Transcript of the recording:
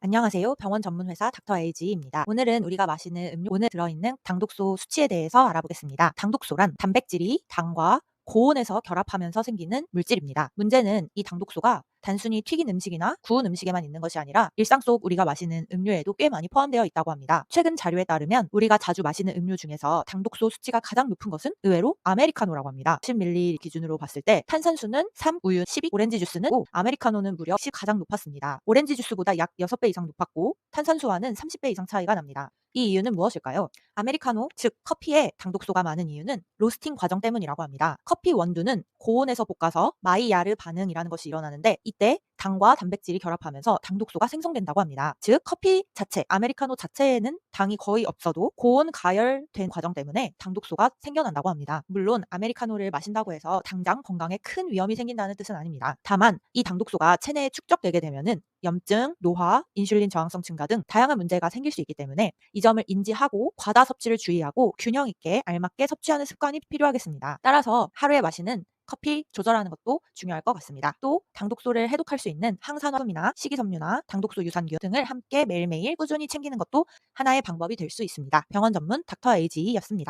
안녕하세요. 병원 전문 회사 닥터 에이지입니다. 오늘은 우리가 마시는 음료 오늘 들어있는 당독소 수치에 대해서 알아보겠습니다. 당독소란 단백질이 당과 고온에서 결합하면서 생기는 물질입니다. 문제는 이 당독소가 단순히 튀긴 음식이나 구운 음식에만 있는 것이 아니라 일상 속 우리가 마시는 음료에도 꽤 많이 포함되어 있다고 합니다. 최근 자료에 따르면 우리가 자주 마시는 음료 중에서 당독소 수치가 가장 높은 것은 의외로 아메리카노라고 합니다. 10ml 기준으로 봤을 때 탄산수는 3, 우유 12, 오렌지 주스는 5, 아메리카노는 무려 10 가장 높았습니다. 오렌지 주스보다 약 6배 이상 높았고 탄산수와는 30배 이상 차이가 납니다. 이 이유는 무엇일까요? 아메리카노, 즉 커피에 당독소가 많은 이유는 로스팅 과정 때문이라고 합니다. 커피 원두는 고온에서 볶아서 마이야르 반응이라는 것이 일어나는데 이때 당과 단백질이 결합하면서 당독소가 생성된다고 합니다. 즉 커피 자체, 아메리카노 자체에는 당이 거의 없어도 고온 가열된 과정 때문에 당독소가 생겨난다고 합니다. 물론 아메리카노를 마신다고 해서 당장 건강에 큰 위험이 생긴다는 뜻은 아닙니다. 다만 이 당독소가 체내에 축적되게 되면은 염증, 노화, 인슐린 저항성 증가 등 다양한 문제가 생길 수 있기 때문에 이 점을 인지하고 과다 섭취를 주의하고 균형 있게 알맞게 섭취하는 습관이 필요하겠습니다. 따라서 하루에 마시는 커피 조절하는 것도 중요할 것 같습니다. 또 당독소를 해독할 수 있는 항산화품이나 식이섬유나 당독소 유산균 등을 함께 매일매일 꾸준히 챙기는 것도 하나의 방법이 될 수 있습니다. 병원 전문 닥터 에이지였습니다.